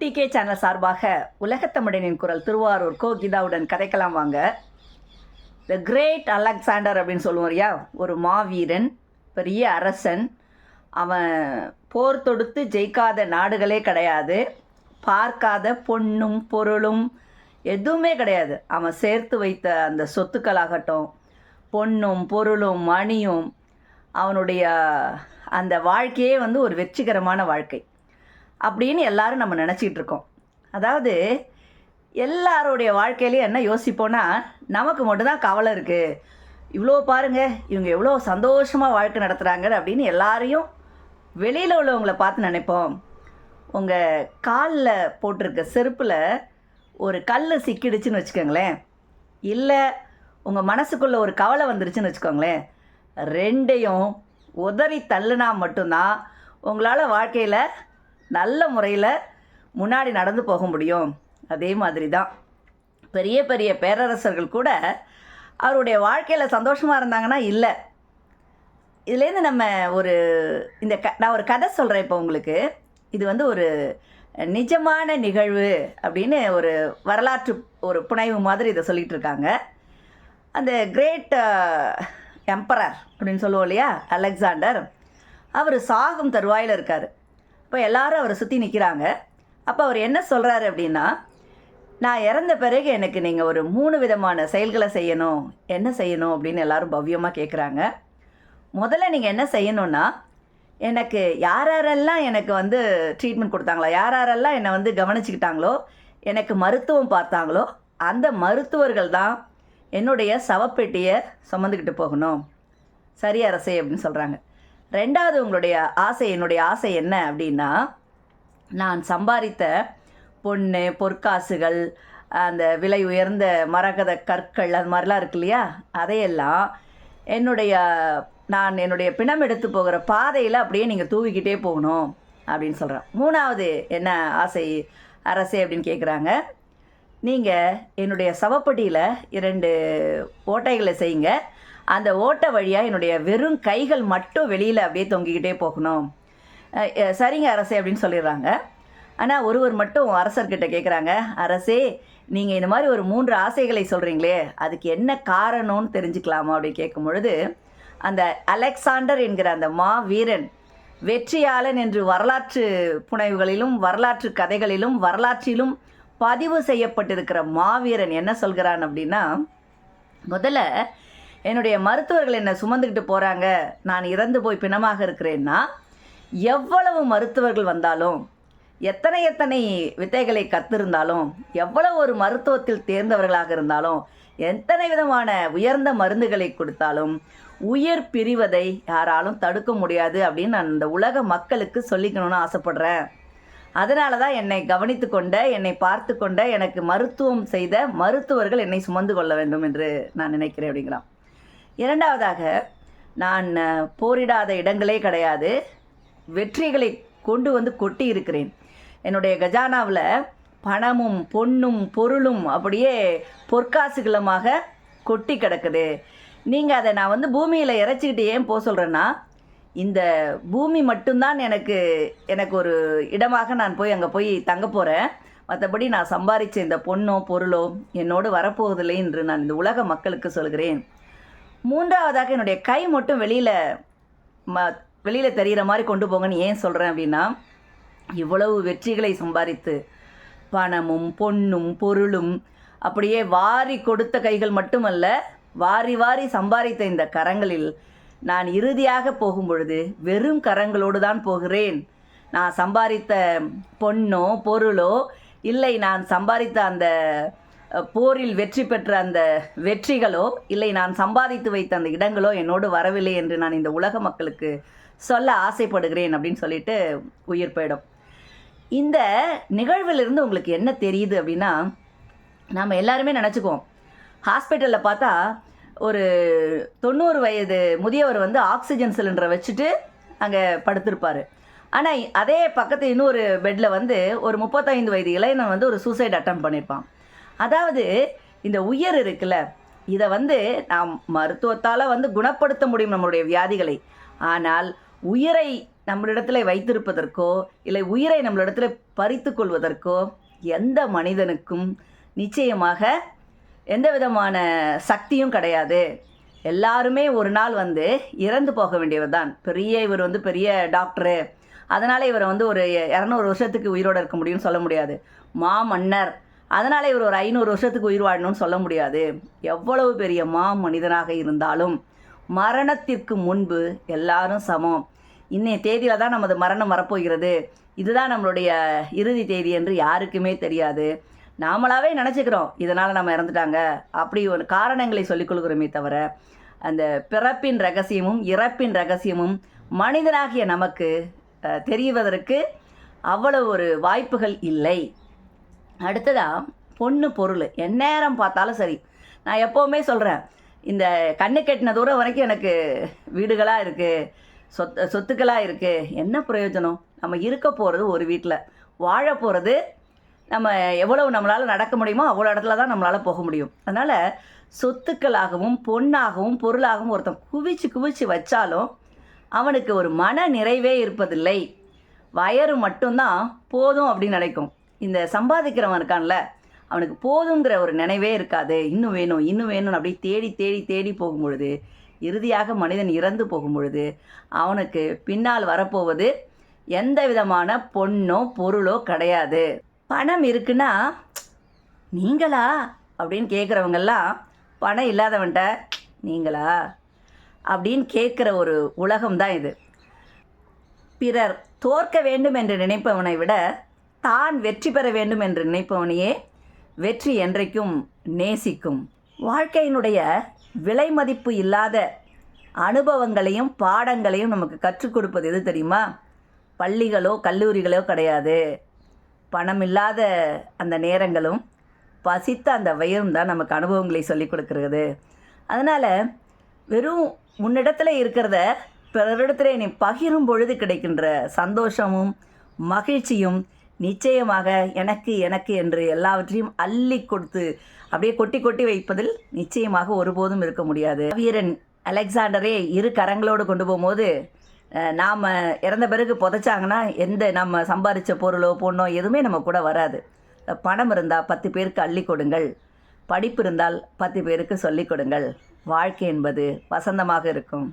UDK channel சார்பாக உலகத்தமிழனின் குரல் திருவாரூர் கோ கீதாவுடன் கதைக்கலாம் வாங்க. த கிரேட் அலெக்சாண்டர் அப்படின்னு சொல்லுவோம் இல்லையா ஒரு மாவீரன் பெரிய அரசன். அவன் போர் தொடுத்து ஜெயிக்காத நாடுகளே கிடையாது. பார்க்காத பொண்ணும் பொருளும் எதுவுமே கிடையாது. அவன் சேர்த்து வைத்த அந்த சொத்துக்களாகட்டும் பொண்ணும் பொருளும் மணியும் அவனுடைய அந்த வாழ்க்கையே வந்து ஒரு வெற்றிகரமான வாழ்க்கை. அப்படின்னு எல்லாரும் நம்ம நினச்சிக்கிட்டு இருக்கோம். அதாவது எல்லாருடைய வாழ்க்கையிலையும் என்ன யோசிப்போன்னா நமக்கு மட்டும்தான் கவலை இருக்குது இவ்வளோ பாருங்க இவங்க எவ்வளோ சந்தோஷமாக வாழ்க்கை நடத்துகிறாங்க அப்படின்னு எல்லாரையும் வெளியில் உள்ளவங்கள பார்த்து நினைப்போம். உங்கள் காலில் போட்டிருக்க செருப்பில் ஒரு கல் சிக்கிடுச்சுன்னு வச்சுக்கோங்களேன். இல்லை உங்கள் மனசுக்குள்ளே ஒரு கவலை வந்துருச்சுன்னு வச்சுக்கோங்களேன். ரெண்டையும் உதறி தள்ளுனா மட்டும்தான் உங்களால் வாழ்க்கையில் நல்ல முறையில் முன்னாடி நடந்து போக முடியும். அதே மாதிரி தான் பெரிய பெரிய பேரரசர்கள் கூட அவருடைய வாழ்க்கையில் சந்தோஷமாக இருந்தாங்கன்னா இல்லை. இதுலேருந்து நம்ம ஒரு இந்த க நான் ஒரு கதை சொல்கிறேன் இப்போ உங்களுக்கு. இது வந்து ஒரு நிஜமான நிகழ்வு அப்படின்னு ஒரு வரலாற்று ஒரு புனைவு மாதிரி இதை சொல்லிகிட்டு இருக்காங்க. அந்த கிரேட் எம்பரர் அப்படின்னு சொல்லுவோம் இல்லையா? அலெக்சாண்டர். அவர் சாகும் தருவாயில் இருக்கார். இப்போ எல்லாரும் அவரை சுற்றி நிற்கிறாங்க அப்போ அவர் என்ன சொல்கிறாரு அப்படின்னா நான் இறந்த பிறகு எனக்கு நீங்கள் ஒரு மூணு விதமான செயல்களை செய்யணும். என்ன செய்யணும்? அப்படின்னு எல்லாரும் பவ்யமாக கேட்குறாங்க முதல்ல நீங்கள் என்ன செய்யணும்னா எனக்கு யார் யாரெல்லாம் எனக்கு வந்து ட்ரீட்மெண்ட் கொடுத்தாங்களோ யார் யாரெல்லாம் என்னை வந்து கவனிச்சுக்கிட்டாங்களோ எனக்கு மருத்துவம் பார்த்தாங்களோ அந்த மருத்துவர்கள் தான் என்னுடைய சவப்பெட்டியை சுமந்துக்கிட்டு போகணும். சரி அரசே அப்படின்னு சொல்கிறாங்க ரெண்டாவது உங்களுடைய ஆசை என்னுடைய ஆசை என்ன அப்படின்னா நான் சம்பாதித்த பொண்ணு பொற்காசுகள் அந்த விலை உயர்ந்த மரகத கற்கள் அது மாதிரிலாம் இருக்கு இல்லையா? அதையெல்லாம் என்னுடைய நான் என்னுடைய பிணம் எடுத்து போகிற பாதையில் அப்படியே நீங்கள் தூவிக்கிட்டே போகணும் அப்படின்னு சொல்கிறேன் மூணாவது என்ன ஆசை அரசே அப்படின்னு கேட்குறாங்க நீங்கள் என்னுடைய சவப்பட்டியில் இரண்டு ஓட்டைகளை செய்யுங்க. அந்த ஓட்டை வழியாக என்னுடைய வெறும் கைகள் மட்டும் வெளியில் அப்படியே தொங்கிக்கிட்டே போகணும். சரிங்க அரசே அப்படின்னு சொல்லிடுறாங்க. ஆனால் ஒருவர் மட்டும் அரசர்கிட்ட கேட்குறாங்க அரசே நீங்கள் இந்த மாதிரி ஒரு மூன்று ஆசைகளை சொல்கிறீங்களே அதுக்கு என்ன காரணம்னு தெரிஞ்சுக்கலாமா? அப்படி கேட்கும் பொழுது அந்த அலெக்சாண்டர் என்கிற அந்த மா வீரன் வெற்றியாளன் என்று வரலாற்று புனைவுகளிலும் வரலாற்று கதைகளிலும் வரலாற்றிலும் பதிவு செய்யப்பட்டிருக்கிற மாவீரன் என்ன சொல்கிறான் அப்படின்னா முதல்ல என்னுடைய மருத்துவர்கள் என்னை சுமந்துக்கிட்டு போகிறாங்க நான் இறந்து போய் பிணமாக இருக்கிறேன்னா எவ்வளவு மருத்துவர்கள் வந்தாலும் எத்தனை எத்தனை வித்தைகளை கத்திருந்தாலும் எவ்வளவு ஒரு மருத்துவத்தில் தேர்ந்தவர்களாக இருந்தாலும் எத்தனை விதமான உயர்ந்த மருந்துகளை கொடுத்தாலும் உயிர் பிரிவதை யாராலும் தடுக்க முடியாது அப்படின்னு நான் இந்த உலக மக்களுக்கு சொல்லிக்கணும்னு ஆசைப்படுறேன். அதனால தான் என்னை கவனித்து கொண்ட என்னை பார்த்து கொண்ட எனக்கு மருத்துவம் செய்த மருத்துவர்கள் என்னை சுமந்து கொள்ள வேண்டும் என்று நான் நினைக்கிறேன் அப்படிங்கிறான். இரண்டாவதாக நான் போரிடாத இடங்களே கிடையாது. வெற்றிகளை கொண்டு வந்து கொட்டி இருக்கிறேன். என்னுடைய கஜானாவில் பணமும் பொண்ணும் பொருளும் அப்படியே பொற்காசுகளமாக கொட்டி கிடக்குது. நீங்கள் அதை நான் வந்து பூமியில் இறைச்சிக்கிட்டு ஏன் போக சொல்கிறேன்னா இந்த பூமி மட்டும்தான் எனக்கு எனக்கு ஒரு இடமாக நான் போய் அங்கே போய் தங்க போகிறேன் மற்றபடி நான் சம்பாதிச்ச இந்த பொண்ணோ பொருளோ என்னோடு வரப்போவதில்லை என்று நான் இந்த உலக மக்களுக்கு சொல்கிறேன். மூன்றாவதாக என்னுடைய கை மட்டும் வெளியில் ம வெளியில் தெரிகிற மாதிரி கொண்டு போங்கன்னு ஏன் சொல்கிறேன் அப்படின்னா இவ்வளவு வெற்றிகளை சம்பாதித்து பணமும் பொண்ணும் பொருளும் அப்படியே வாரி கொடுத்த கைகள் மட்டுமல்ல வாரி வாரி சம்பாதித்த இந்த கரங்களில் நான் இறுதியாக போகும் பொழுது வெறும் கரங்களோடு தான் போகிறேன். நான் சம்பாதித்த பொண்ணோ பொருளோ இல்லை நான் சம்பாதித்த அந்த போரில் வெற்றி பெற்ற அந்த வெற்றிகளோ இல்லை நான் சம்பாதித்து வைத்த அந்த இடங்களோ என்னோடு வரவில்லை என்று நான் இந்த உலக மக்களுக்கு சொல்ல ஆசைப்படுகிறேன் அப்படின்னு சொல்லிட்டு உயிர் போயிடும். இந்த நிகழ்விலிருந்து உங்களுக்கு என்ன தெரியுது அப்படின்னா நாம் எல்லாருமே நினச்சிக்குவோம். ஹாஸ்பிட்டலில் பார்த்தா ஒரு தொண்ணூறு வயது முதியவர் வந்து ஆக்சிஜன் சிலிண்டரை வச்சுட்டு அங்கே படுத்திருப்பார். ஆனால் அதே பக்கத்து இன்னொரு பெட்டில் வந்து ஒரு முப்பத்தைந்து வயது இளைஞன் வந்து ஒரு சூசைட் அட்டம் பண்ணியிருப்பான் அதாவது இந்த உயர் இருக்குல்ல இதை வந்து நாம் மருத்துவத்தால் வந்து குணப்படுத்த முடியும் நம்மளுடைய வியாதிகளை. ஆனால் உயிரை நம்மளிடத்தில் வைத்திருப்பதற்கோ இல்லை உயிரை நம்மளிடத்தில் பறித்து கொள்வதற்கோ எந்த மனிதனுக்கும் நிச்சயமாக எந்த விதமான சக்தியும் கிடையாது. எல்லாருமே ஒரு நாள் வந்து இறந்து போக வேண்டியவர் தான் பெரிய இவர் வந்து பெரிய டாக்டரு. அதனால் இவரை வந்து ஒரு இரநூறு வருஷத்துக்கு உயிரோடு இருக்க முடியும்னு சொல்ல முடியாது. மா மன்னர் அதனால் இவர் ஒரு ஐநூறு வருஷத்துக்கு உயிர் வாழணும்னு சொல்ல முடியாது. எவ்வளவு பெரிய மா மனிதனாக இருந்தாலும் மரணத்திற்கு முன்பு எல்லாரும் சமம். இன்னைய தேதியில் தான் நமது மரணம் வரப்போகிறது. இதுதான் நம்மளுடைய இறுதி தேதி என்று யாருக்குமே தெரியாது. நாமளாவே நினச்சிக்கிறோம் இதனால் நம்ம இறந்துட்டாங்க. அப்படி ஒரு காரணங்களை சொல்லிக் கொள்கிறோமே தவிர அந்த பிறப்பின் ரகசியமும் இறப்பின் ரகசியமும் மனிதனாகிய நமக்கு தெரிவதற்கு அவ்வளவு ஒரு வாய்ப்புகள் இல்லை. அடுத்ததாக பொண்ணு பொருள். எந்நேரம் பார்த்தாலும் சரி. நான் எப்போவுமே சொல்கிறேன் இந்த கண்ணு கெட்டின தூரம் வரைக்கும் எனக்கு வீடுகளாக இருக்குது சொத்து சொத்துக்களாக இருக்குது என்ன பிரயோஜனம்? நம்ம இருக்க போகிறது ஒரு வீட்டில் வாழ போகிறது நம்ம எவ்வளவு நம்மளால் நடக்க முடியுமோ அவ்வளோ இடத்துல தான் நம்மளால் போக முடியும். அதனால் சொத்துக்களாகவும் பொண்ணாகவும் பொருளாகவும் ஒருத்தன் குவிச்சு குவிச்சு வச்சாலும் அவனுக்கு ஒரு மன நிறைவே இருப்பதில்லை. வயறு மட்டும்தான் போதும் அப்படின்னு நினைக்கும். இந்த சம்பாதிக்கிறவன் இருக்கான்ல அவனுக்கு போதுங்கிற ஒரு நினைவே இருக்காது. இன்னும் வேணும் இன்னும் வேணும்னு அப்படி தேடி தேடி தேடி போகும் பொழுது இறுதியாக மனிதன் இறந்து போகும் பொழுது அவனுக்கு பின்னால் வரப்போவது எந்த விதமான பொண்ணோ பொருளோ கிடையாது. பணம் இருக்குன்னா நீங்களா? அப்படின்னு கேட்குறவங்கெல்லாம் பணம் இல்லாதவன்ட்ட நீங்களா? அப்படின்னு கேட்குற ஒரு உலகம் தான் இது. பிறர் தோற்க வேண்டும் என்று நினைப்பவனை விட தான் வெற்றி பெற வேண்டும் என்று நினைப்பவனையே வெற்றி என்றைக்கும் நேசிக்கும். வாழ்க்கையினுடைய விலை மதிப்பு இல்லாத அனுபவங்களையும் பாடங்களையும் நமக்கு கற்றுக் கொடுப்பது எது தெரியுமா? பள்ளிகளோ கல்லூரிகளோ கிடையாது. பணம் இல்லாத அந்த நேரங்களும் பசித்த அந்த வயிறும் தான் நமக்கு அனுபவங்களை சொல்லிக் கொடுக்கிறது. அதனால் வெறும் முன்னிடத்தில் இருக்கிறத பிறரிடத்துல நீ பகிரும் பொழுது கிடைக்கின்ற சந்தோஷமும் மகிழ்ச்சியும் நிச்சயமாக எனக்கு எனக்கு என்று எல்லாவற்றையும் அள்ளி கொடுத்து அப்படியே கொட்டி கொட்டி வைப்பதில் நிச்சயமாக ஒருபோதும் இருக்க முடியாது. வீரன் அலெக்சாண்டரே இரு கரங்களோடு கொண்டு போகும்போது நாம் இறந்த பிறகு புதைச்சாங்கன்னா எந்த நம்ம சம்பாதிச்ச பொருளோ பொண்ணோ எதுவுமே நம்ம கூட வராது. பணம் இருந்தால் பத்து பேருக்கு அள்ளி கொடுங்கள். படிப்பு இருந்தால் பத்து பேருக்கு சொல்லிக் கொடுங்கள். வாழ்க்கை என்பது வசந்தமாக இருக்கும்.